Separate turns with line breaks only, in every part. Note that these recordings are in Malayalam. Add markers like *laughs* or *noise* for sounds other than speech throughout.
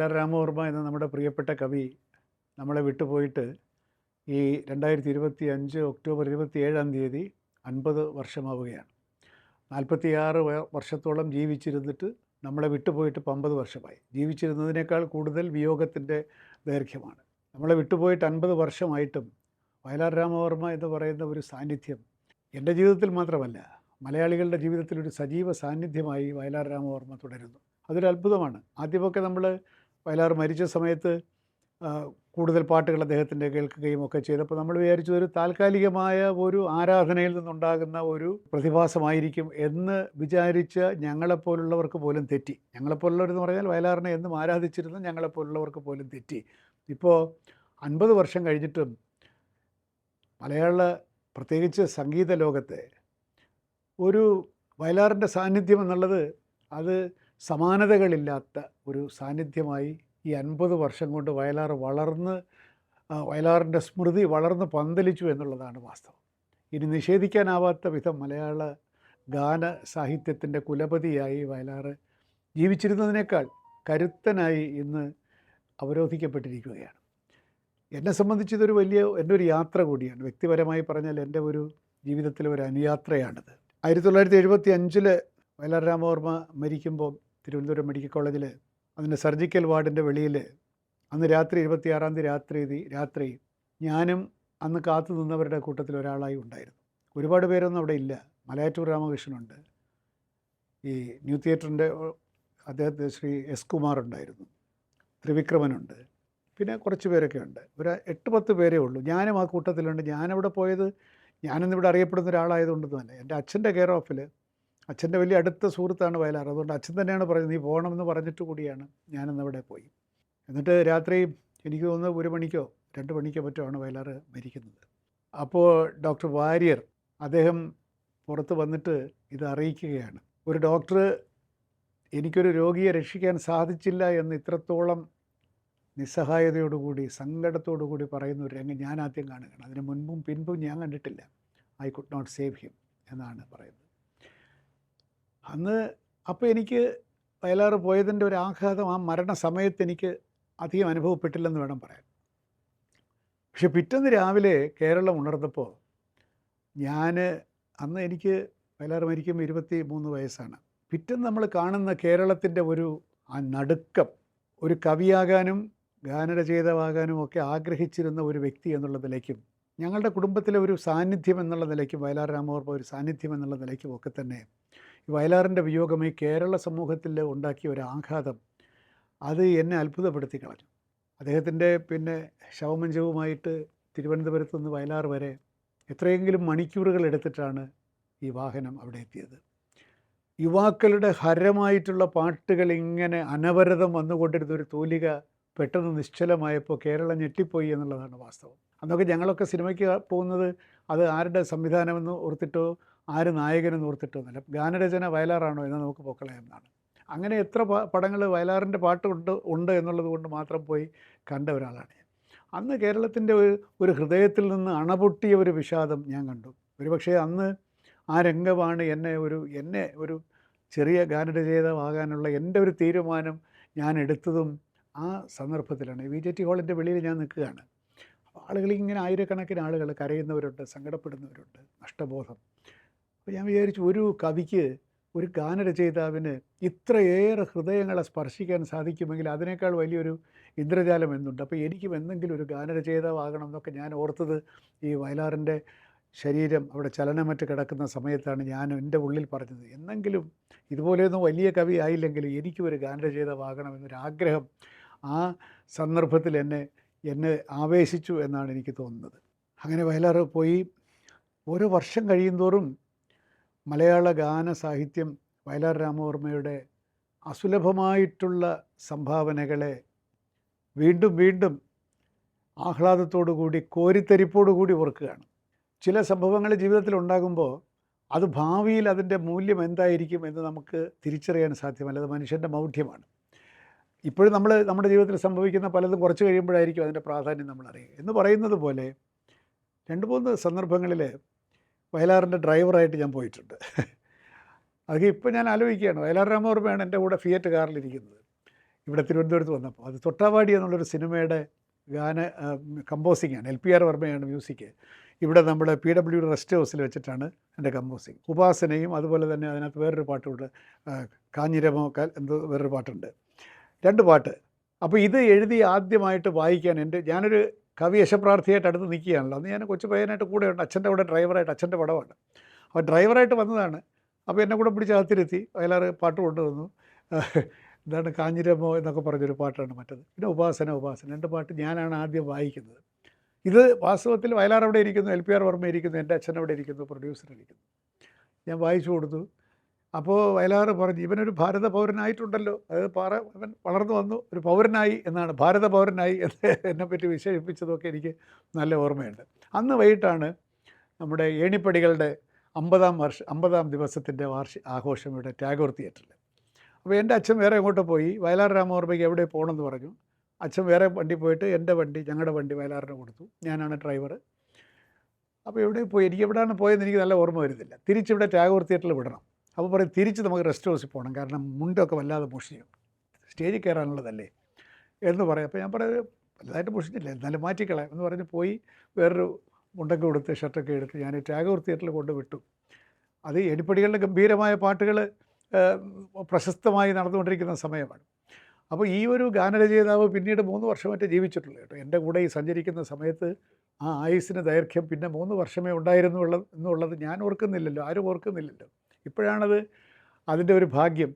വയലാർ രാമവർമ്മ എന്ന നമ്മുടെ പ്രിയപ്പെട്ട കവി നമ്മളെ വിട്ടുപോയിട്ട് ഈ രണ്ടായിരത്തി ഇരുപത്തി അഞ്ച് ഒക്ടോബർ ഇരുപത്തി ഏഴാം തീയതി അൻപത് വർഷമാവുകയാണ്. നാൽപ്പത്തിയാറ് വർഷത്തോളം ജീവിച്ചിരുന്നിട്ട് നമ്മളെ വിട്ടുപോയിട്ട് ഇപ്പം അമ്പത് വർഷമായി. ജീവിച്ചിരുന്നതിനേക്കാൾ കൂടുതൽ വിയോഗത്തിന്റെ ദൈർഘ്യമാണ്. നമ്മളെ വിട്ടുപോയിട്ട് അൻപത് വർഷമായിട്ടും വയലാർ രാമവർമ്മ എന്ന് പറയുന്ന ഒരു സാന്നിധ്യം എന്റെ ജീവിതത്തിൽ മാത്രമല്ല മലയാളികളുടെ ജീവിതത്തിൽ ഒരു സജീവ സാന്നിധ്യമായി വയലാർ രാമവർമ്മ തുടരുന്നു. അതൊരു അത്ഭുതമാണ് ആദ്യമൊക്കെ നമ്മൾ വയലാർ മരിച്ച സമയത്ത് കൂടുതൽ പാട്ടുകൾ അദ്ദേഹത്തിന്റെ കേൾക്കുകയും ഒക്കെ ചെയ്തപ്പോൾ നമ്മൾ വിചാരിച്ചു ഒരു താൽക്കാലികമായ ഒരു ആരാധനയിൽ നിന്നുണ്ടാകുന്ന ഒരു പ്രതിഭാസമായിരിക്കും എന്ന് വിചാരിച്ച ഞങ്ങളെപ്പോലുള്ളവർക്ക് പോലും തെറ്റി. ഞങ്ങളെപ്പോലുള്ളവരെന്ന് പറഞ്ഞാൽ വയലാറിനെ എന്നും ആരാധിച്ചിരുന്ന ഞങ്ങളെപ്പോലുള്ളവർക്ക് പോലും തെറ്റി. ഇപ്പോൾ അൻപത് വർഷം കഴിഞ്ഞിട്ടും മലയാള പ്രത്യേകിച്ച് സംഗീത ലോകത്തെ ഒരു വയലാറിന്റെ സാന്നിധ്യം എന്നുള്ളത് അത് സമാനതകളില്ലാത്ത ഒരു സാന്നിധ്യമായി ഈ അൻപത് വർഷം കൊണ്ട് വയലാർ വളർന്ന് വയലാറിന്റെ സ്മൃതി വളർന്ന് പന്തലിച്ചു എന്നുള്ളതാണ് വാസ്തവം. ഇനി നിഷേധിക്കാനാവാത്ത വിധം മലയാള ഗാന സാഹിത്യത്തിന്റെ കുലപതിയായി വയലാർ ജീവിച്ചിരുന്നതിനേക്കാൾ കരുത്തനായി ഇന്ന് അവരോധിക്കപ്പെട്ടിരിക്കുകയാണ്. എന്നെ സംബന്ധിച്ച് ഇതൊരു വലിയ എന്റെ ഒരു യാത്ര കൂടിയാണ്. വ്യക്തിപരമായി പറഞ്ഞാൽ എന്റെ ഒരു ജീവിതത്തിലെ ഒരു അനുയാത്രയാണിത്. ആയിരത്തി തൊള്ളായിരത്തി എഴുപത്തി അഞ്ചിൽ വയലാർ രാമവർമ്മ മരിക്കുമ്പോൾ തിരുവനന്തപുരം മെഡിക്കൽ കോളേജിൽ അതിന്റെ സർജിക്കൽ വാർഡിന്റെ വെളിയിൽ അന്ന് രാത്രി ഇരുപത്തിയാറാം തീയതി രാത്രി രാത്രി ഞാനും അന്ന് കാത്തു നിന്നവരുടെ കൂട്ടത്തിൽ ഒരാളായി ഉണ്ടായിരുന്നു. ഒരുപാട് പേരൊന്നും അവിടെ ഇല്ല. മലയാറ്റൂർ രാമകൃഷ്ണനുണ്ട് ഈ ന്യൂ തിയേറ്ററിന്റെ അദ്ദേഹത്തെ ശ്രീ എസ് കുമാർ ഉണ്ടായിരുന്നു. ത്രിവിക്രമനുണ്ട് പിന്നെ കുറച്ച് പേരൊക്കെ ഉണ്ട്. ഒരു എട്ട് പത്ത് പേരേ ഉള്ളൂ. ഞാനും ആ കൂട്ടത്തിലുണ്ട്. ഞാനവിടെ പോയത് ഞാനിന്നിവിടെ അറിയപ്പെടുന്ന ഒരാളായതുകൊണ്ടൊന്നുമല്ല എന്റെ അച്ഛന്റെ കെയർ ഓഫിൽ അച്ഛന്റെ വലിയ അടുത്ത സുഹൃത്താണ് വയലാർ. അതുകൊണ്ട് അച്ഛൻ തന്നെയാണ് പറയുന്നത് നീ പോകണമെന്ന് പറഞ്ഞിട്ട് കൂടിയാണ് ഞാനിന്ന് അവിടെ പോയി. എന്നിട്ട് രാത്രി എനിക്ക് തോന്നുന്നു ഒരു മണിക്കോ രണ്ട് മണിക്കോ മറ്റോ ആണ് വയലാർ മരിക്കുന്നത്. അപ്പോൾ ഡോക്ടർ വാര്യർ അദ്ദേഹം പുറത്ത് വന്നിട്ട് ഇത് അറിയിക്കുകയാണ്. ഒരു ഡോക്ടർ എനിക്കൊരു രോഗിയെ രക്ഷിക്കാൻ സാധിച്ചില്ല എന്ന് ഇത്രത്തോളം നിസ്സഹായതയോടുകൂടി സങ്കടത്തോടുകൂടി പറയുന്ന ഒരു രംഗം ഞാൻ ആദ്യം കാണുകയാണ്. അതിന് മുൻപും പിൻപും ഞാൻ കണ്ടിട്ടില്ല. I could not save him എന്നാണ് പറയുന്നത്. അന്ന് അപ്പോൾ എനിക്ക് വയലാറ് പോയതിന്റെ ഒരു ആഘാതം ആ മരണ സമയത്ത് എനിക്ക് അധികം അനുഭവപ്പെട്ടില്ലെന്ന് വേണം പറയാൻ. പക്ഷെ പിറ്റന്ന് രാവിലെ കേരളം ഉണർന്നപ്പോൾ ഞാൻ അന്ന് എനിക്ക് വയലാർ മരിക്കുമ്പോൾ ഇരുപത്തി മൂന്ന് വയസ്സാണ്. പിറ്റന്ന് നമ്മൾ കാണുന്ന കേരളത്തിന്റെ ഒരു ആ നടുക്കം ഒരു കവിയാകാനും ഗാനരചയിതാവാകാനും ഒക്കെ ആഗ്രഹിച്ചിരുന്ന ഒരു വ്യക്തി എന്നുള്ള നിലയ്ക്കും ഞങ്ങളുടെ കുടുംബത്തിലെ ഒരു സാന്നിധ്യം എന്നുള്ള നിലയ്ക്കും വയലാർ രാമവർമ്മ ഒരു സാന്നിധ്യം എന്നുള്ള നിലയ്ക്കും ഒക്കെ തന്നെ വയലാറിന്റെ വിയോഗം ഈ കേരള സമൂഹത്തിൽ ഉണ്ടാക്കിയ ഒരു ആഘാതം അത് എന്നെ അത്ഭുതപ്പെടുത്തി കളഞ്ഞു. അദ്ദേഹത്തിന്റെ പിന്നെ ശവമഞ്ചവുമായിട്ട് തിരുവനന്തപുരത്ത് നിന്ന് വയലാർ വരെ എത്രയെങ്കിലും മണിക്കൂറുകൾ എടുത്തിട്ടാണ് ഈ വാഹനം അവിടെ എത്തിയത്. യുവാക്കളുടെ ഹരമായിട്ടുള്ള പാട്ടുകൾ ഇങ്ങനെ അനവരതം വന്നുകൊണ്ടിരുന്ന ഒരു തൂലിക പെട്ടെന്ന് നിശ്ചലമായപ്പോൾ കേരളം ഞെട്ടിപ്പോയി എന്നുള്ളതാണ് വാസ്തവം. അന്നൊക്കെ ഞങ്ങളൊക്കെ സിനിമയ്ക്ക് പോകുന്നത് അത് ആരുടെ സംവിധാനമെന്ന് ഓർത്തിട്ടോ ആര് നായകനെന്ന് ഓർത്തിട്ടോ എന്നല്ല ഗാനരചന വയലാറാണോ എന്ന് നമുക്ക് പൊക്കളയാമെന്നാണ്. അങ്ങനെ എത്ര പടങ്ങൾ വയലാറിന്റെ പാട്ടുണ്ട് ഉണ്ട് എന്നുള്ളത് കൊണ്ട് മാത്രം പോയി കണ്ട ഒരാളാണ് ഞാൻ. അന്ന് കേരളത്തിന്റെ ഒരു ഒരു ഹൃദയത്തിൽ നിന്ന് അണപൊട്ടിയ ഒരു വിഷാദം ഞാൻ കണ്ടു. ഒരുപക്ഷേ അന്ന് ആ രംഗമാണ് എന്നെ ഒരു എന്നെ ഒരു ചെറിയ ഗാനരചയിതാവാകാനുള്ള എന്റെ ഒരു തീരുമാനം ഞാൻ എടുത്തതും ആ സന്ദർഭത്തിലാണ്. വി ജെ ടി ഹാളിന്റെ വെളിയിൽ ഞാൻ നിൽക്കുകയാണ്. അപ്പോൾ ആളുകൾ ഇങ്ങനെ ആയിരക്കണക്കിന് ആളുകൾ കരയുന്നവരുണ്ട് സങ്കടപ്പെടുന്നവരുണ്ട് നഷ്ടബോധം. അപ്പോൾ ഞാൻ വിചാരിച്ചു ഒരു കവിക്ക് ഒരു ഗാനരചയിതാവിന് ഇത്രയേറെ ഹൃദയങ്ങളെ സ്പർശിക്കാൻ സാധിക്കുമെങ്കിൽ അതിനേക്കാൾ വലിയൊരു ഇന്ദ്രജാലം എന്നുണ്ട് അപ്പോൾ എനിക്കും എന്തെങ്കിലും ഒരു ഗാനരചയിതാവാകണം എന്നൊക്കെ ഞാൻ ഓർത്തത് ഈ വയലാറിന്റെ ശരീരം അവിടെ ചലനമറ്റ് കിടക്കുന്ന സമയത്താണ് ഞാൻ എന്റെ ഉള്ളിൽ പറഞ്ഞത്. എന്നെങ്കിലും ഇതുപോലെയൊന്നും വലിയ കവി ആയില്ലെങ്കിലും എനിക്കും ഒരു ഗാനരചയിതാവാകണം എന്നൊരാഗ്രഹം ആ സന്ദർഭത്തിൽ എന്നെ എന്നെ ആവേശിച്ചു എന്നാണ് എനിക്ക് തോന്നുന്നത്. അങ്ങനെ വയലാറ് പോയി. ഓരോ വർഷം കഴിയുന്തോറും മലയാള ഗാന സാഹിത്യം വയലാർ രാമവർമ്മയുടെ അസുലഭമായിട്ടുള്ള സംഭാവനകളെ വീണ്ടും വീണ്ടും ആഹ്ലാദത്തോടു കൂടി കോരിത്തരിപ്പോടു കൂടി ഓർക്കുകയാണ്. ചില സംഭവങ്ങൾ ജീവിതത്തിൽ ഉണ്ടാകുമ്പോൾ അത് ഭാവിയിൽ അതിന്റെ മൂല്യം എന്തായിരിക്കും എന്ന് നമുക്ക് തിരിച്ചറിയാൻ സാധ്യമല്ല. അത് മനുഷ്യന്റെ മൗഢ്യമാണ്. ഇപ്പോഴും നമ്മൾ നമ്മുടെ ജീവിതത്തിൽ സംഭവിക്കുന്ന പലതും കുറച്ച് കഴിയുമ്പോഴായിരിക്കും അതിന്റെ പ്രാധാന്യം നമ്മൾ അറിയുക എന്ന് പറയുന്നത് പോലെ രണ്ട് മൂന്ന് സന്ദർഭങ്ങളിൽ വയലാറിന്റെ ഡ്രൈവറായിട്ട് ഞാൻ പോയിട്ടുണ്ട്. അതൊക്കെ ഇപ്പോൾ ഞാൻ ആലോചിക്കുകയാണ്. വയലാർ രാമവർമ്മയാണ് എന്റെ കൂടെ ഫിയറ്റ് കാറിലിരിക്കുന്നത് ഇവിടെ തിരുവനന്തപുരത്ത് വന്നപ്പോൾ. അത് തൊട്ടാവാടി എന്നുള്ളൊരു സിനിമയുടെ ഗാന കമ്പോസിംഗ് ആണ്. എൽ പി ആർ വർമ്മയാണ് മ്യൂസിക്. ഇവിടെ നമ്മുടെ പി ഡബ്ല്യു റെസ്റ്റ് ഹൗസിൽ വെച്ചിട്ടാണ് എന്റെ കമ്പോസിങ് ഉപാസനയും അതുപോലെ തന്നെ അതിനകത്ത് വേറൊരു പാട്ടുണ്ട്. കാഞ്ഞിരമോ എന്തോ വേറൊരു പാട്ടുണ്ട്. രണ്ട് പാട്ട്. അപ്പോൾ ഇത് എഴുതി ആദ്യമായിട്ട് വായിക്കാൻ എന്റെ ഞാനൊരു കവി യശപ്രാർത്ഥിയായിട്ട് അടുത്ത് നിൽക്കുകയാണല്ലോ. അന്ന് ഞാൻ കൊച്ചു പയ്യനായിട്ട് കൂടെ ഉണ്ട്. അച്ഛന്റെ കൂടെ ഡ്രൈവറായിട്ട് അച്ഛന്റെ പടമാണ് അപ്പോൾ ഡ്രൈവറായിട്ട് വന്നതാണ്. അപ്പോൾ എന്നെ കൂടെ പിടിച്ച് അകത്തിരുത്തി. വയലാറ് പാട്ട് കൊണ്ടുവന്നു *laughs* എന്താണ് കാഞ്ഞിരമോ എന്നൊക്കെ പറഞ്ഞൊരു പാട്ടാണ് മറ്റത്. പിന്നെ ഉപാസന ഉപാസന. രണ്ട് പാട്ട് ഞാനാണ് ആദ്യം വായിക്കുന്നത്. ഇത് വാസ്തവത്തിൽ വയലാർ അവിടെ ഇരിക്കുന്നു എൽ പി ആർ വർമ്മ ഇരിക്കുന്നു എന്റെ അച്ഛൻ അവിടെ ഇരിക്കുന്നു പ്രൊഡ്യൂസർ ഇരിക്കുന്നു. ഞാൻ വായിച്ചു കൊടുത്തു. അപ്പോൾ വയലാറ് പറഞ്ഞു ഇവനൊരു ഭാരത പൗരനായിട്ടുണ്ടല്ലോ. അത് പാറ അവൻ വളർന്നു വന്നു ഒരു പൗരനായി എന്നാണ്. ഭാരത പൗരനായി എന്ന് എന്നെപ്പറ്റി വിശേഷിപ്പിച്ചതൊക്കെ എനിക്ക് നല്ല ഓർമ്മയുണ്ട്. അന്ന് വൈകിട്ടാണ് നമ്മുടെ ഏണിപ്പടികളുടെ അമ്പതാം വർഷ അമ്പതാം ദിവസത്തിന്റെ വാർഷിക ആഘോഷം ഇവിടെ ടാഗോർ തിയേറ്ററിൽ. അപ്പോൾ എന്റെ അച്ഛൻ വേറെ എങ്ങോട്ട് പോയി വയലാർ രാമവർമ്മയ്ക്ക് എവിടെ പോകണമെന്ന് പറഞ്ഞു. അച്ഛൻ വേറെ വണ്ടി പോയിട്ട് എന്റെ വണ്ടി ഞങ്ങളുടെ വണ്ടി വയലാറിന് കൊടുത്തു. ഞാനാണ് ഡ്രൈവർ അപ്പോൾ എവിടെ പോയി എനിക്ക് എവിടെയാണ് പോയതെന്ന് എനിക്ക് നല്ല ഓർമ്മ വരുന്നില്ല. തിരിച്ചിവിടെ ടാഗോർ തിയേറ്ററിൽ വിടണം. അപ്പോൾ പറയും തിരിച്ച് നമുക്ക് റെസ്റ്റ് ഹൗസിൽ പോകണം കാരണം മുണ്ടൊക്കെ വല്ലാതെ മുഷിയും സ്റ്റേജിൽ കയറാനുള്ളതല്ലേ എന്ന് പറയും. അപ്പോൾ ഞാൻ പറയാം വലുതായിട്ട് മുഷിഞ്ഞില്ല എന്നാലും മാറ്റിക്കളയാം. എന്ന് പറഞ്ഞ് പോയി വേറൊരു മുണ്ടൊക്കെ കൊടുത്ത് ഷർട്ടൊക്കെ എടുത്ത് ഞാൻ ടാഗോർ തിയേറ്ററിൽ കൊണ്ട് വിട്ടു. അത് എടിപ്പടികളുടെ ഗംഭീരമായ പാട്ടുകൾ പ്രശസ്തമായി നടന്നുകൊണ്ടിരിക്കുന്ന സമയമാണ്. അപ്പോൾ ഈ ഒരു ഗാനരചയിതാവ് പിന്നീട് മൂന്ന് വർഷമായിട്ട് ജീവിച്ചിട്ടുള്ളൂ കേട്ടോ. എന്റെ കൂടെ ഈ സഞ്ചരിക്കുന്ന സമയത്ത് ആ ആയുസിന് ദൈർഘ്യം പിന്നെ മൂന്ന് വർഷമേ ഉണ്ടായിരുന്നുള്ളൂ എന്നുള്ളത് ഞാൻ ഓർക്കുന്നില്ലല്ലോ. ആരും ഓർക്കുന്നില്ലല്ലോ. ഇപ്പോഴാണത് അതിന്റെ ഒരു ഭാഗ്യം.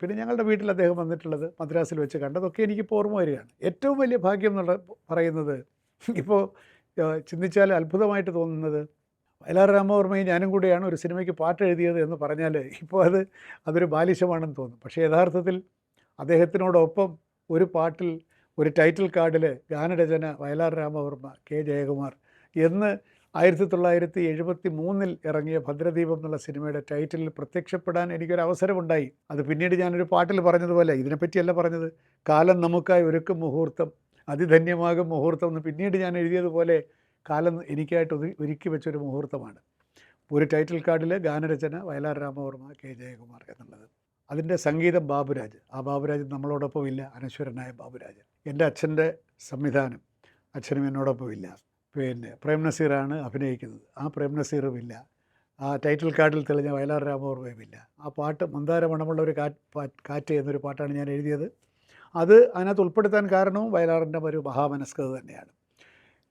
പിന്നെ ഞങ്ങളുടെ വീട്ടിൽ അദ്ദേഹം വന്നിട്ടുള്ളത് മദ്രാസിൽ വെച്ച് കണ്ടതൊക്കെ എനിക്കിപ്പോൾ ഓർമ്മ വരികയാണ്. ഏറ്റവും വലിയ ഭാഗ്യം എന്നുള്ള പറയുന്നത് ഇപ്പോൾ ചിന്തിച്ചാൽ അത്ഭുതമായിട്ട് തോന്നുന്നത് വയലാർ രാമവർമ്മയും ഞാനും കൂടിയാണ് ഒരു സിനിമയ്ക്ക് പാട്ട് എഴുതിയത് എന്ന് പറഞ്ഞാൽ ഇപ്പോൾ അത് അതൊരു ബാലിശമാണെന്ന് തോന്നും. പക്ഷേ യഥാർത്ഥത്തിൽ അദ്ദേഹത്തിനോടൊപ്പം ഒരു പാട്ടിൽ ഒരു ടൈറ്റിൽ കാർഡിൽ ഗാനരചന വയലാർ രാമവർമ്മ കെ ജയകുമാർ എന്ന് ആയിരത്തി തൊള്ളായിരത്തി എഴുപത്തി മൂന്നിൽ ഇറങ്ങിയ ഭദ്രദീപം എന്നുള്ള സിനിമയുടെ ടൈറ്റിലിൽ പ്രത്യക്ഷപ്പെടാൻ എനിക്കൊരു അവസരമുണ്ടായി അത് പിന്നീട് ഞാനൊരു പാട്ടിൽ പറഞ്ഞതുപോലെ ഇതിനെപ്പറ്റിയല്ല പറഞ്ഞത്. കാലം നമുക്കായി ഒരുക്കും മുഹൂർത്തം അതിധന്യമാകും മുഹൂർത്തം എന്ന് പിന്നീട് ഞാൻ എഴുതിയതുപോലെ കാലം എനിക്കായിട്ട് ഒരുക്കി വെച്ചൊരു മുഹൂർത്തമാണ്. ഒരു ടൈറ്റിൽ കാർഡിൽ ഗാനരചന വയലാർ രാമവർമ്മ കെ ജയകുമാർ എന്നുള്ളത്. അതിന്റെ സംഗീതം ബാബുരാജ്. ആ ബാബുരാജ് നമ്മളോടൊപ്പം ഇല്ല അനശ്വരനായ ബാബുരാജ്. എന്റെ അച്ഛന്റെ സംവിധാനം അച്ഛനും എന്നോടൊപ്പം ഇല്ല പിന്നെ പ്രേം നസീറാണ് അഭിനയിക്കുന്നത്. ആ പ്രേം നസീറും ഇല്ല ആ ടൈറ്റിൽ കാർഡിൽ തെളിഞ്ഞ വയലാർ രാമവർമ്മയും ഇല്ല ആ പാട്ട് മന്ദാര മണമുള്ള ഒരു കാറ്റ് കാറ്റ് എന്നൊരു പാട്ടാണ് ഞാൻ എഴുതിയത്. അത് അതിനകത്ത് ഉൾപ്പെടുത്താൻ കാരണവും വയലാറിന്റെ ഒരു മഹാമനസ്കത തന്നെയാണ്.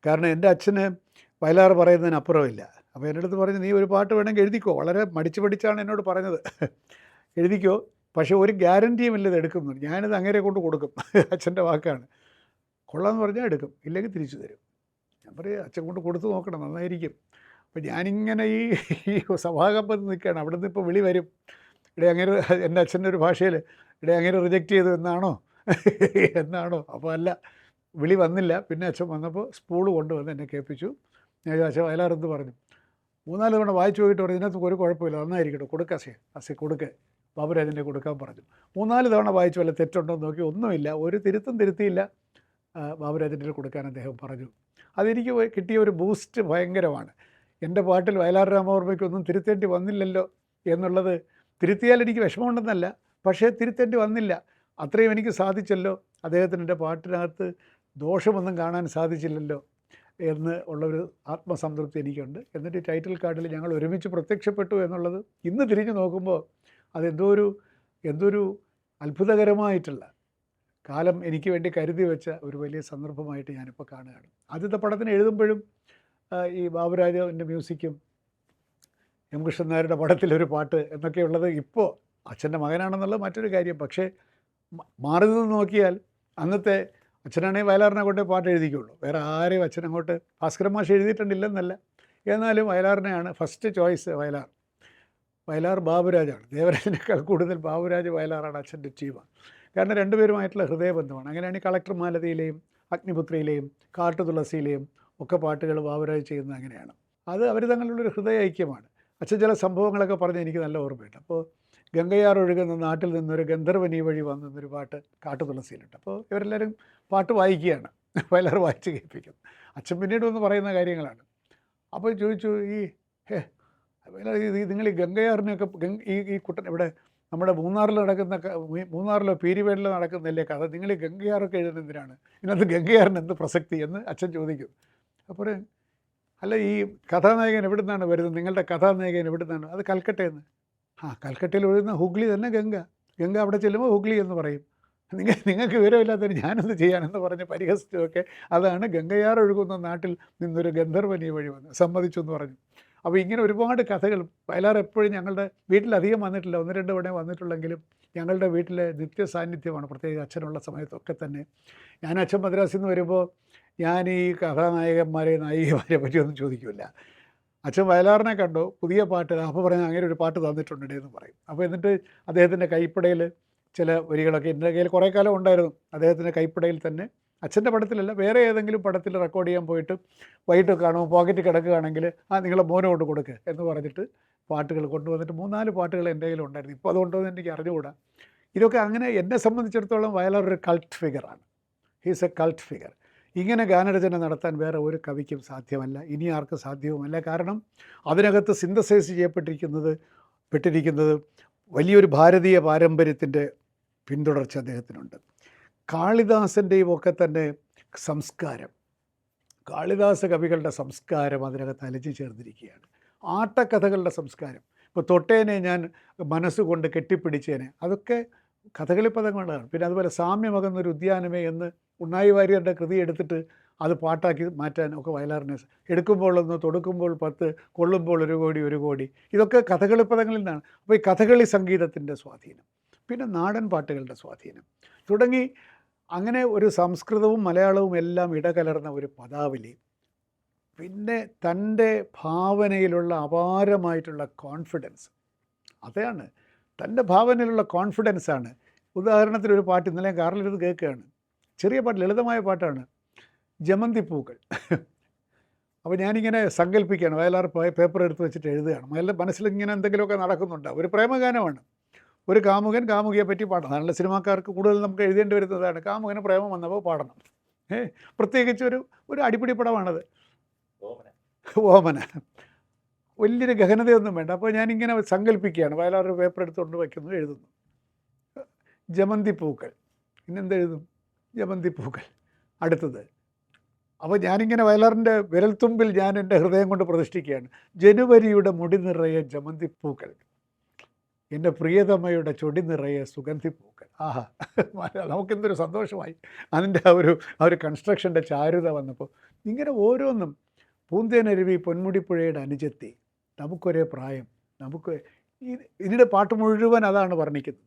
കാരണം എന്റെ അച്ഛന് വയലാർ പറയുന്നതിനപ്പുറമില്ല അപ്പോൾ എന്റെ അടുത്ത് പറഞ്ഞു നീ ഒരു പാട്ട് വേണമെങ്കിൽ എഴുതിക്കോ. വളരെ മടിച്ചു പഠിച്ചാണ് എന്നോട് പറഞ്ഞത്. എഴുതിക്കോ. പക്ഷേ ഒരു ഗ്യാരന്റിയും ഇല്ലത് എടുക്കുന്നു ഞാനിത് അങ്ങനെ കൊണ്ട് കൊടുക്കും. അച്ഛന്റെ വാക്കാണ്. കൊള്ളാമെന്ന് പറഞ്ഞാൽ എടുക്കും. ഇല്ലെങ്കിൽ തിരിച്ചു തരും. ഞാൻ പറയും അച്ഛൻ കൊണ്ട് കൊടുത്തു നോക്കണം നന്നായിരിക്കും. അപ്പം ഞാനിങ്ങനെ ഈ *laughs* ഈ സഭാകമ്പത്ത് നിൽക്കുകയാണ്. അവിടെ നിന്ന് ഇപ്പോൾ വിളി വരും. ഇവിടെ അങ്ങനെ എന്റെ അച്ഛന്റെ ഒരു ഭാഷയിൽ ഇവിടെ അങ്ങനെ റിജക്റ്റ് ചെയ്തു എന്നാണോ? *laughs* എന്നാണോ? അപ്പോൾ അല്ല വിളി വന്നില്ല. പിന്നെ അച്ഛൻ വന്നപ്പോൾ സ്പൂൾ കൊണ്ടുവന്ന് എന്നെ കേൾപ്പിച്ചു. ഞാൻ അച്ഛൻ വയലാറെന്ന് പറഞ്ഞു? മൂന്നാൽ തവണ വായിച്ചു പോയിട്ട് പറഞ്ഞു ഇതിനകത്ത് ഒരു കുഴപ്പമില്ല നന്നായിരിക്കട്ടെ കൊടുക്ക അസേ അസേ കൊടുക്ക. ബാബുരാജിന്റെ കൊടുക്കാൻ പറഞ്ഞു. മൂന്നാൽ തവണ വായിച്ചു വല്ല തെറ്റുണ്ടോ എന്ന് നോക്കി ഒന്നുമില്ല ഒരു തിരുത്തും തിരുത്തിയില്ല. ബാബുരാജിന്റെ കൊടുക്കാൻ അദ്ദേഹം പറഞ്ഞു. അതെനിക്ക് കിട്ടിയ ഒരു ബൂസ്റ്റ് ഭയങ്കരമാണ്. എന്റെ പാട്ടിൽ വയലാർ രാമവർമ്മയ്ക്കൊന്നും തിരുത്തേണ്ടി വന്നില്ലല്ലോ എന്നുള്ളത് തിരുത്തിയാൽ എനിക്ക് വിഷമമുണ്ടെന്നല്ല പക്ഷേ തിരുത്തേണ്ടി വന്നില്ല. അത്രയും എനിക്ക് സാധിച്ചല്ലോ. അദ്ദേഹത്തിന് എന്റെ പാട്ടിനകത്ത് ദോഷമൊന്നും കാണാൻ സാധിച്ചില്ലല്ലോ എന്ന് ഉള്ളൊരു ആത്മസംതൃപ്തി എനിക്കുണ്ട്. എന്നിട്ട് ടൈറ്റിൽ കാർഡിൽ ഞങ്ങൾ ഒരുമിച്ച് പ്രത്യക്ഷപ്പെട്ടു എന്നുള്ളത് ഇന്ന് തിരിഞ്ഞു നോക്കുമ്പോൾ അതെന്തോ ഒരു എന്തോ ഒരു അത്ഭുതകരമായിട്ടുള്ള കാലം എനിക്ക് വേണ്ടി കരുതി വെച്ച ഒരു വലിയ സന്ദർഭമായിട്ട് ഞാനിപ്പോൾ കാണുകയാണ്. ആദ്യത്തെ പടത്തിന് എഴുതുമ്പോഴും ഈ ബാബുരാജാവിന്റെ മ്യൂസിക്കും എം കൃഷ്ണൻ നായരുടെ പടത്തിലൊരു പാട്ട് എന്നൊക്കെയുള്ളത് ഇപ്പോൾ അച്ഛന്റെ മകനാണെന്നുള്ളത് മറ്റൊരു കാര്യം. പക്ഷേ മാറി നിന്ന് നോക്കിയാൽ അന്നത്തെ അച്ഛനാണെങ്കിൽ വയലാറിനെ കൊണ്ടേ പാട്ട് എഴുതിക്കുള്ളൂ. വേറെ ആരെയും അച്ഛൻ അങ്ങോട്ട് ഭാസ്കരൻ മാഷ് എഴുതിയിട്ടുണ്ടില്ലെന്നല്ല എന്നാലും വയലാറിനെയാണ് ഫസ്റ്റ് ചോയ്സ് വയലാർ. വയലാർ ബാബുരാജാണ്. ദേവരാജിനേക്കാൾ കൂടുതൽ ബാബുരാജ് വയലാറാണ് അച്ഛന്റെ ടീമാണ് കാരണം രണ്ടുപേരുമായിട്ടുള്ള ഹൃദയബന്ധമാണ്. അങ്ങനെയാണ് ഈ കളക്ടർ മാലതിയിലെയും അഗ്നിപുത്രിയിലെയും കാട്ടുതുളസിയിലെയും ഒക്കെ പാട്ടുകൾ വാവരായി ചെയ്യുന്നത് അങ്ങനെയാണ്. അത് അവർ തങ്ങളുള്ളൊരു ഹൃദയ ഐക്യമാണ്. അച്ഛൻ ചില സംഭവങ്ങളൊക്കെ പറഞ്ഞ് എനിക്ക് നല്ല ഓർമ്മയുണ്ട്. അപ്പോൾ ഗംഗയാർ ഒഴുകുന്ന നാട്ടിൽ നിന്നൊരു ഗന്ധർവനി വഴി വന്നൊരു പാട്ട് കാട്ടുതുളസിയിലുണ്ട് അപ്പോൾ ഇവരെല്ലാവരും പാട്ട് വായിക്കുകയാണ്. വയലാർ വായിച്ച് കേൾപ്പിക്കും. അച്ഛൻ പിന്നീട് ഒന്ന് പറയുന്ന കാര്യങ്ങളാണ്. അപ്പോൾ ചോദിച്ചു ഈ ഹേ നിങ്ങൾ ഈ ഗംഗയാറിനെയൊക്കെ ഗംഗ ഈ ഈ കുട്ടൻ ഇവിടെ നമ്മുടെ മൂന്നാറിൽ നടക്കുന്ന മൂന്നാറിലോ പീരിവേഡിലോ നടക്കുന്നില്ലേ കഥ? നിങ്ങൾ ഗംഗയാറൊക്കെ എഴുതുന്ന എന്തിനാണ്? ഇതിനകത്ത് ഗംഗയാറിന് എന്ത് പ്രസക്തി എന്ന് അച്ഛൻ ചോദിക്കും. അപ്പോൾ അല്ല ഈ കഥാനായകൻ എവിടെ നിന്നാണ് വരുന്നത്? നിങ്ങളുടെ കഥാനായകൻ എവിടെ നിന്നാണ് അത് കൽക്കട്ടയിൽ നിന്ന് ആ കൽക്കട്ടയിൽ ഒഴുകുന്ന ഹുഗ്ലി തന്നെ ഗംഗ. ഗംഗ അവിടെ ചെല്ലുമ്പോൾ ഹുഗ്ലി എന്ന് പറയും. നിങ്ങൾ നിങ്ങൾക്ക് വിവരമില്ലാത്തതിന് ഞാനെന്ത് ചെയ്യാനെന്ന് പറഞ്ഞ് പരിഹസിച്ചതൊക്കെ അതാണ് ഗംഗയാർ ഒഴുകുന്ന നാട്ടിൽ നിന്നൊരു ഗന്ധർവനിയെ വഴി വന്ന് സമ്മതിച്ചു എന്ന് പറഞ്ഞു. അപ്പോൾ ഇങ്ങനെ ഒരുപാട് കഥകൾ വയലാർ എപ്പോഴും ഞങ്ങളുടെ വീട്ടിലധികം വന്നിട്ടില്ല. ഒന്ന് രണ്ട് തവണ വന്നിട്ടുള്ളെങ്കിലും ഞങ്ങളുടെ വീട്ടിലെ നിത്യ സാന്നിധ്യമാണ്. പ്രത്യേകിച്ച് അച്ഛനുള്ള സമയത്തൊക്കെ തന്നെ. ഞാൻ അച്ഛൻ മദ്രാസിൽ നിന്ന് വരുമ്പോൾ ഞാൻ ഈ കഥാനായകന്മാരെ നായികമാരെ പറ്റിയൊന്നും ചോദിക്കില്ല. അച്ഛൻ വയലാറിനെ കണ്ടു. പുതിയ പാട്ട് അപ്പോൾ പറഞ്ഞാൽ അങ്ങനെ ഒരു പാട്ട് തന്നിട്ടുണ്ട് എന്ന് പറയും. അപ്പോൾ എന്നിട്ട് അദ്ദേഹത്തിന്റെ കൈപ്പടയിൽ ചില വരികളൊക്കെ എന്റെ കയ്യിൽ കുറേ കാലം ഉണ്ടായിരുന്നു. അദ്ദേഹത്തിന്റെ കൈപ്പടയിൽ തന്നെ അച്ഛന്റെ പടത്തിലല്ല വേറെ ഏതെങ്കിലും പടത്തിൽ റെക്കോർഡ് ചെയ്യാൻ പോയിട്ട് വൈകിട്ട് കാണുമ്പോൾ പോക്കറ്റ് കിടക്കുകയാണെങ്കിൽ ആ നിങ്ങളെ മോനെ കൊണ്ട് കൊടുക്കുക എന്ന് പറഞ്ഞിട്ട് പാട്ടുകൾ കൊണ്ടുവന്നിട്ട് മൂന്നാൽ പാട്ടുകൾ എന്റെ കയ്യിലുണ്ടായിരുന്നു ഇപ്പോൾ അതുകൊണ്ടുവന്ന് എനിക്ക് അറിഞ്ഞുകൂടാ. ഇതൊക്കെ അങ്ങനെ എന്നെ സംബന്ധിച്ചിടത്തോളം വയലാർ ഒരു കൾട്ട് ഫിഗറാണ് ഹീസ് എ കൾട്ട് ഫിഗർ ഇങ്ങനെ ഗാനരചന നടത്താൻ വേറെ ഒരു കവിക്കും സാധ്യമല്ല. ഇനി ആർക്കും സാധ്യവുമല്ല. കാരണം അതിനകത്ത് സിന്തസൈസ് ചെയ്യപ്പെട്ടിരിക്കുന്നത് പെട്ടിരിക്കുന്നത് വലിയൊരു ഭാരതീയ പാരമ്പര്യത്തിന്റെ പിന്തുടർച്ച അദ്ദേഹത്തിനുണ്ട്. കാളിദാസന്റെയും ഒക്കെ തന്നെ സംസ്കാരം. കാളിദാസ കവികളുടെ സംസ്കാരം അതിനകത്ത് അലിഞ്ഞു ചേർന്നിരിക്കുകയാണ്. ആട്ടക്കഥകളുടെ സംസ്കാരം. ഇപ്പോൾ തൊട്ടേനെ ഞാൻ മനസ്സുകൊണ്ട് കെട്ടിപ്പിടിച്ചേനെ. അതൊക്കെ കഥകളി പദങ്ങളാണ് പിന്നെ അതുപോലെ സാമ്യമകന്നൊരു ഉദ്യാനമേ എന്ന് ഉണ്ണായി വാര്യരുടെ കൃതി എടുത്തിട്ട് അത് പാട്ടാക്കി മാറ്റാൻ ഒക്കെ വയലാറിനെ എടുക്കുമ്പോൾ ഒന്ന് തൊടുക്കുമ്പോൾ പത്ത് കൊള്ളുമ്പോൾ ഒരു കോടി ഒരു കോടി. ഇതൊക്കെ കഥകളി പദങ്ങളിൽ നിന്നാണ്. അപ്പോൾ ഈ കഥകളി സംഗീതത്തിന്റെ സ്വാധീനം. പിന്നെ നാടൻ പാട്ടുകളുടെ സ്വാധീനം. തുടങ്ങി അങ്ങനെ ഒരു സംസ്കൃതവും മലയാളവും എല്ലാം ഇടകലർന്ന ഒരു പദാവലി പിന്നെ തന്റെ ഭാവനയിലുള്ള അപാരമായിട്ടുള്ള കോൺഫിഡൻസ് അതാണ്. തന്റെ ഭാവനയിലുള്ള കോൺഫിഡൻസാണ് ഉദാഹരണത്തിന് ഒരു പാട്ട് ഇന്നലെ കാറിലിരുന്ന് കേൾക്കുകയാണ്. ചെറിയ പാട്ട് ലളിതമായ പാട്ടാണ്. ജമന്തി പൂക്കൾ. അപ്പോൾ ഞാനിങ്ങനെ സങ്കല്പിക്കുകയാണ് വയലാർ പേപ്പർ എടുത്ത് വെച്ചിട്ട് എഴുതുകയാണ്. മനസ്സിൽ ഇങ്ങനെ എന്തെങ്കിലുമൊക്കെ നടക്കുന്നുണ്ട്. ഒരു പ്രേമഗാനമാണ്. ഒരു കാമുകൻ കാമുകിയെ പറ്റി പാടണം. നല്ല സിനിമാക്കാർക്ക് കൂടുതൽ നമുക്ക് എഴുതേണ്ടി വരുന്നതാണ്. കാമുകന് പ്രേമം വന്നപ്പോൾ പാടണം. ഏ പ്രത്യേകിച്ച് ഒരു ഒരു അടിപിടി പടമാണത്. ഓമന വലിയൊരു ഗഹനതയൊന്നും വേണ്ട. അപ്പോൾ ഞാനിങ്ങനെ സങ്കല്പിക്കുകയാണ്. വയലാർ ഒരു പേപ്പർ എടുത്തുകൊണ്ട് വയ്ക്കുന്നു എഴുതുന്നു. ജമന്തി പൂക്കൾ. പിന്നെന്ത് എഴുതും ജമന്തി പൂക്കൾ. അടുത്തത്. അപ്പോൾ ഞാനിങ്ങനെ വയലാറിന്റെ വിരൽത്തുമ്പിൽ ഞാൻ എന്റെ ഹൃദയം കൊണ്ട് പ്രതിഷ്ഠിക്കുകയാണ്. ജനുവരിയുടെ മുടി നിറയെ ജമന്തി പൂക്കൾ. എന്റെ പ്രിയതമ്മയുടെ ചൊടി നിറയെ സുഗന്ധിപ്പൂക്കൾ ആഹാ നമുക്കെന്തൊരു സന്തോഷമായി. അതിന്റെ ആ ഒരു ആ ഒരു കൺസ്ട്രക്ഷന്റെ ചാരുത വന്നപ്പോൾ ഇങ്ങനെ ഓരോന്നും പൂന്തേനരുവി പൊന്മുടിപ്പുഴയുടെ അനുജത്തി നമുക്കൊരേ പ്രായം നമുക്ക് ഇതിന്റെ പാട്ട് മുഴുവൻ അതാണ് വർണിക്കുന്നത്.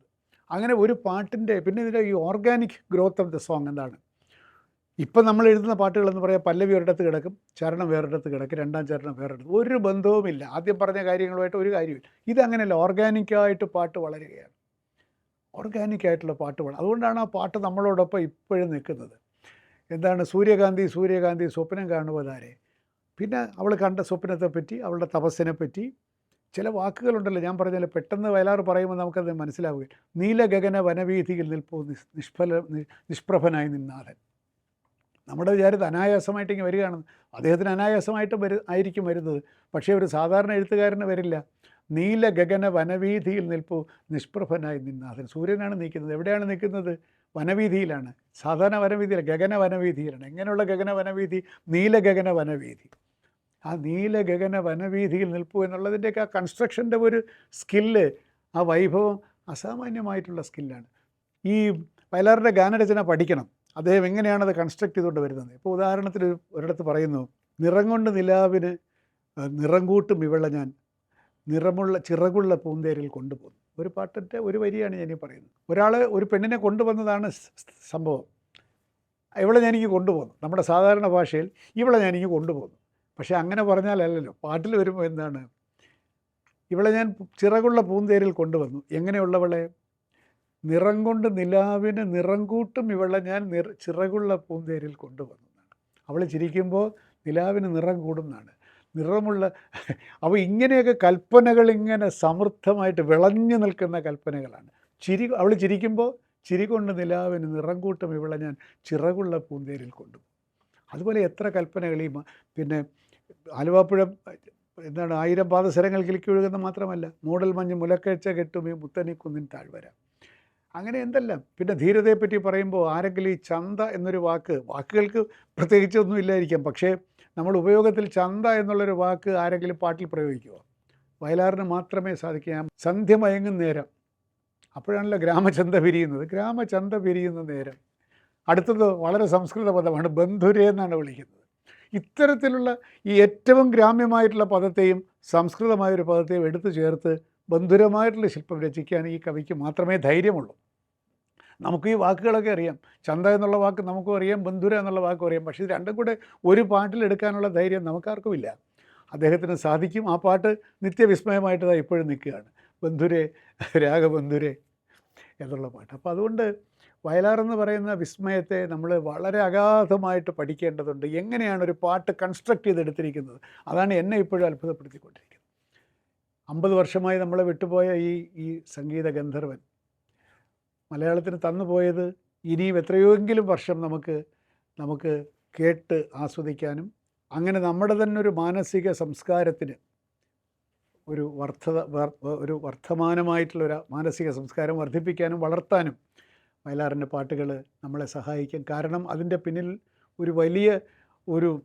അങ്ങനെ ഒരു പാട്ടിന്റെ പിന്നെ ഇതിന്റെ ഈ organic growth of the song എന്താണ്? ഇപ്പം നമ്മൾ എഴുതുന്ന പാട്ടുകളെന്ന് പറയാം പല്ലവി ഒരിടത്ത് കിടക്കും ചരണം വേറൊരിടത്ത് കിടക്കും രണ്ടാം ചരണം വേറൊരിടത്ത് ഒരു ബന്ധവുമില്ല ആദ്യം പറഞ്ഞ കാര്യങ്ങളുമായിട്ട് ഒരു കാര്യമില്ല ഇതങ്ങനെയല്ല. ഓർഗാനിക്കായിട്ട് പാട്ട് വളരുകയാണ്. ഓർഗാനിക്കായിട്ടുള്ള പാട്ട് വള അതുകൊണ്ടാണ് ആ പാട്ട് നമ്മളോടൊപ്പം ഇപ്പോഴും നിൽക്കുന്നത്. എന്താണ്? സൂര്യകാന്തി സൂര്യകാന്തി സ്വപ്നം കാണുവതാരെ. പിന്നെ അവൾ കണ്ട സ്വപ്നത്തെ പറ്റി അവളുടെ തപസ്സിനെ പറ്റി ചില വാക്കുകളുണ്ടല്ലോ. ഞാൻ പറഞ്ഞാൽ പെട്ടെന്ന് വയലാർ പറയുമ്പോൾ നമുക്കത് മനസ്സിലാവുക നീലഗഗന വനവീതിയിൽ നിൽപ്പോ നിഷ്ഫല നിഷ്പ്രഭനായി നിന്നാഥൻ. നമ്മുടെ വിചാരത്തിൽ അനായാസമായിട്ട് ഇങ്ങനെ വരികയാണെന്ന് അദ്ദേഹത്തിന് അനായാസമായിട്ട് വരു ആയിരിക്കും വരുന്നത്. പക്ഷേ ഒരു സാധാരണ എഴുത്തുകാരന് വരില്ല. നീല ഗഗന വനവീതിയിൽ നിൽപ്പു നിഷ്പ്രഭനായി നിന്നാഥൻ സൂര്യനാണ് നിൽക്കുന്നത്. എവിടെയാണ് നിൽക്കുന്നത്? വനവീതിയിലാണ് സാധാരണ വനവീതിയിൽ ഗഗന വനവീതിയിലാണ് എങ്ങനെയുള്ള ഗഗന വനവീതി നീല ഗഗന വനവീതി ആ നീല ഗഗന വനവീതിയിൽ നിൽപ്പു എന്നുള്ളതിന്റെയൊക്കെ ആ കൺസ്ട്രക്ഷന്റെ ഒരു സ്കില്ല് ആ വൈഭവം അസാമാന്യമായിട്ടുള്ള സ്കില്ലാണ് ഈ വയലാറിന്റെ ഗാനരചന പഠിക്കണം. അദ്ദേഹം എങ്ങനെയാണത് കൺസ്ട്രക്ട് ചെയ്തുകൊണ്ട് വരുന്നത്? ഇപ്പോൾ ഉദാഹരണത്തിന് ഒരു- ഒരിടത്ത് പറയുന്നു നിറം കൊണ്ട് നിലാവിന് നിറം കൂട്ടും ഇവള ഞാൻ. നിറമുള്ള ചിറകുള്ള പൂന്തേരിൽ കൊണ്ടുപോകുന്നു. ഒരു പാട്ടിന്റെ ഒരു വരിയാണ് ഞാനീ പറയുന്നത്. ഒരാൾ ഒരു പെണ്ണിനെ കൊണ്ടുവന്നതാണ് സംഭവം. ഇവളെ ഞാനിങ്ങ് കൊണ്ടുപോകുന്നു. നമ്മുടെ സാധാരണ ഭാഷയിൽ ഇവളെ ഞാനിങ്ങ് കൊണ്ടുപോകുന്നു. പക്ഷേ അങ്ങനെ പറഞ്ഞാലല്ലല്ലോ. പാട്ടിൽ വരുമ്പോൾ എന്താണ്? ഇവളെ ഞാൻ ചിറകുള്ള പൂന്തേരിൽ കൊണ്ടുവന്നു. എങ്ങനെയുള്ളവളെ? നിറം കൊണ്ട് നിലാവിന് നിറം കൂട്ടും ഇവളെ ഞാൻ നിറ ചിറകുള്ള പൂന്തേരിൽ കൊണ്ടുവന്നു അവൾ ചിരിക്കുമ്പോൾ നിലാവിന് നിറം കൂടുന്നതാണ് നിറമുള്ള *laughs* അവ ഇങ്ങനെയൊക്കെ കൽപ്പനകൾ ഇങ്ങനെ സമൃദ്ധമായിട്ട് വിളഞ്ഞു നിൽക്കുന്ന കൽപ്പനകളാണ്. ചിരി അവൾ ചിരിക്കുമ്പോൾ ചിരി കൊണ്ട് നിലാവിന് നിറം കൂട്ടും ഇവളെ ഞാൻ ചിറകുള്ള പൂന്തേരിൽ കൊണ്ടുപോകും. അതുപോലെ എത്ര കൽപ്പനകൾ ഈ പിന്നെ ആലുവാപ്പുഴ എന്താണ് ആയിരം പാദസരങ്ങൾ കിലുക്കി ഒഴുകുന്ന മാത്രമല്ല മൂടൽ മഞ്ഞ് മുലക്കഴ്ച കെട്ടുമേ മുത്തനിക്കുന്നിൻ താഴ്വര. അങ്ങനെ എന്തല്ല. പിന്നെ ധീരതയെപ്പറ്റി പറയുമ്പോൾ ആരെങ്കിലും ഈ ചന്ത എന്നൊരു വാക്ക് വാക്കുകൾക്ക് പ്രത്യേകിച്ചൊന്നും ഇല്ലായിരിക്കാം. പക്ഷേ നമ്മൾ ഉപയോഗത്തിൽ ചന്ത എന്നുള്ളൊരു വാക്ക് ആരെങ്കിലും പാട്ടിൽ പ്രയോഗിക്കുക വയലാറിന് മാത്രമേ സാധിക്കുക സന്ധ്യ മയങ്ങും നേരം. അപ്പോഴാണല്ലോ ഗ്രാമചന്ത പിരിയുന്നത് ഗ്രാമചന്ത പിരിയുന്ന നേരം. അടുത്തത് വളരെ സംസ്കൃത പദമാണ് ബന്ധുരേ എന്നാണ് വിളിക്കുന്നത്. ഇത്തരത്തിലുള്ള ഈ ഏറ്റവും ഗ്രാമ്യമായിട്ടുള്ള പദത്തെയും സംസ്കൃതമായൊരു പദത്തെയും എടുത്തു ചേർത്ത് ബന്ധുരമായിട്ടുള്ള ശില്പം രചിക്കാൻ ഈ കവിക്ക് മാത്രമേ ധൈര്യമുള്ളൂ. നമുക്ക് ഈ വാക്കുകളൊക്കെ അറിയാം. ചന്ത എന്നുള്ള വാക്ക് നമുക്കും അറിയാം ബന്ധുര എന്നുള്ള വാക്കും അറിയാം. പക്ഷേ ഇത് രണ്ടും കൂടെ ഒരു പാട്ടിലെടുക്കാനുള്ള ധൈര്യം നമുക്കാർക്കുമില്ല. അദ്ദേഹത്തിന് സാധിക്കും. ആ പാട്ട് നിത്യവിസ്മയമായിട്ട് ദാ ഇപ്പോഴും നിൽക്കുകയാണ്. ബന്ധുരെ രാഗബന്ധുരെ എന്നുള്ള പാട്ട്. അപ്പോൾ അതുകൊണ്ട് വയലാർ എന്ന് പറയുന്ന വിസ്മയത്തെ നമ്മൾ വളരെ അഗാധമായിട്ട് പഠിക്കേണ്ടതുണ്ട്. എങ്ങനെയാണ് ഒരു പാട്ട് കൺസ്ട്രക്ട് ചെയ്തെടുത്തിരിക്കുന്നത്? അതാണ് എന്നെ ഇപ്പോഴും അത്ഭുതപ്പെടുത്തിക്കൊണ്ടിരിക്കുന്നത്. അമ്പത് വർഷമായി നമ്മളെ വിട്ടുപോയ ഈ ഈ സംഗീത ഗന്ധർവൻ മലയാളത്തിന് തന്നുപോയത് ഇനിയും എത്രയോയെങ്കിലും വർഷം നമുക്ക് നമുക്ക് കേട്ട് ആസ്വദിക്കാനും അങ്ങനെ നമ്മുടെ തന്നെ ഒരു മാനസിക സംസ്കാരത്തിന് ഒരു വർദ്ധ ഒരു വർദ്ധമാനമായിട്ടുള്ള ഒരു മാനസിക സംസ്കാരം വർദ്ധിപ്പിക്കാനും വളർത്താനും വയലാറിന്റെ പാട്ടുകൾ നമ്മളെ സഹായിക്കും. കാരണം അതിന്റെ പിന്നിൽ ഒരു വലിയ ഒരു-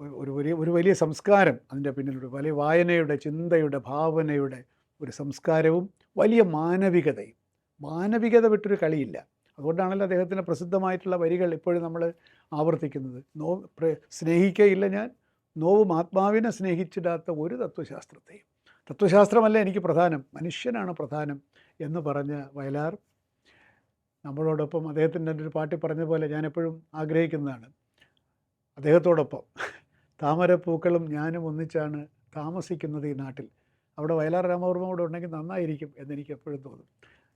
ഒരു വലിയ ഒരു വലിയ സംസ്കാരം അതിന്റെ പിന്നിലൂടെ വലിയ വായനയുടെ ചിന്തയുടെ ഭാവനയുടെ ഒരു സംസ്കാരവും വലിയ മാനവികതയും. മാനവികത വിട്ടൊരു കളിയില്ല. അതുകൊണ്ടാണല്ലോ അദ്ദേഹത്തിന്റെ പ്രസിദ്ധമായിട്ടുള്ള വരികൾ ഇപ്പോഴും നമ്മൾ ആവർത്തിക്കുന്നത്. നോ സ്നേഹിക്കയില്ല ഞാൻ നോവും ആത്മാവിനെ സ്നേഹിച്ചിടാത്ത ഒരു തത്വശാസ്ത്രത്തെയും. തത്വശാസ്ത്രമല്ല എനിക്ക് പ്രധാനം മനുഷ്യനാണ് പ്രധാനം എന്ന് പറഞ്ഞ വയലാർ നമ്മളോടൊപ്പം അദ്ദേഹത്തിന്റെ ഒരു പാട്ടി പറഞ്ഞ പോലെ ഞാൻ എപ്പോഴും ആഗ്രഹിക്കുന്നതാണ്. അദ്ദേഹത്തോടൊപ്പം താമരപ്പൂക്കളും ഞാനും ഒന്നിച്ചാണ് താമസിക്കുന്നത് ഈ നാട്ടിൽ. അവിടെ വയലാർ രാമവർമ്മ കൂടെ ഉണ്ടെങ്കിൽ നന്നായിരിക്കും എന്നെനിക്ക് എപ്പോഴും തോന്നും.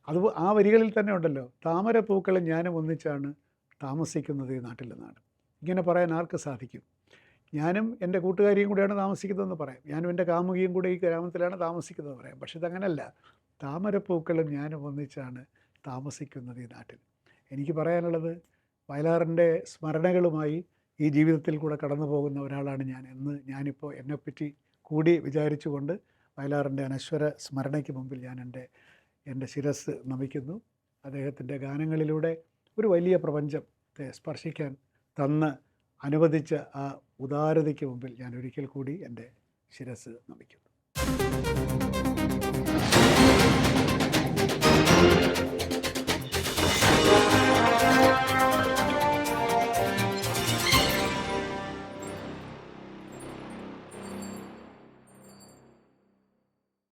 അത് ആ വരികളിൽ തന്നെ ഉണ്ടല്ലോ. താമര താമരപ്പൂക്കളും ഞാനും ഒന്നിച്ചാണ് താമസിക്കുന്നത് ഈ നാട്ടിലെന്നാണ്. ഇങ്ങനെ പറയാൻ ആർക്ക് സാധിക്കും? ഞാനും എന്റെ കൂട്ടുകാരിയും കൂടെയാണ് താമസിക്കുന്നതെന്ന് പറയാം. ഞാനും എന്റെ കാമുകിയും കൂടെ ഈ ഗ്രാമത്തിലാണ് താമസിക്കുന്നത് പറയാം. പക്ഷെ ഇതങ്ങനല്ല. താമരപ്പൂക്കളും ഞാനും ഒന്നിച്ചാണ് താമസിക്കുന്നത് ഈ നാട്ടിൽ. എനിക്ക് പറയാനുള്ളത് വയലാറിന്റെ സ്മരണകളുമായി ഈ ജീവിതത്തിൽ കൂടെ കടന്നു പോകുന്ന ഒരാളാണ് ഞാൻ എന്ന് ഞാനിപ്പോൾ എന്നെപ്പറ്റി കൂടി വിചാരിച്ചുകൊണ്ട് വയലാറിന്റെ അനശ്വര സ്മരണയ്ക്ക് മുമ്പിൽ ഞാൻ എന്റെ എന്റെ ശിരസ് നമിക്കുന്നു. അദ്ദേഹത്തിന്റെ ഗാനങ്ങളിലൂടെ ഒരു വലിയ പ്രപഞ്ചത്തെ സ്പർശിക്കാൻ തന്ന് അനുവദിച്ച ആ ഉദാരതയ്ക്ക് മുമ്പിൽ ഞാൻ ഒരിക്കൽ കൂടി എന്റെ ശിരസ് നമിക്കുന്നു.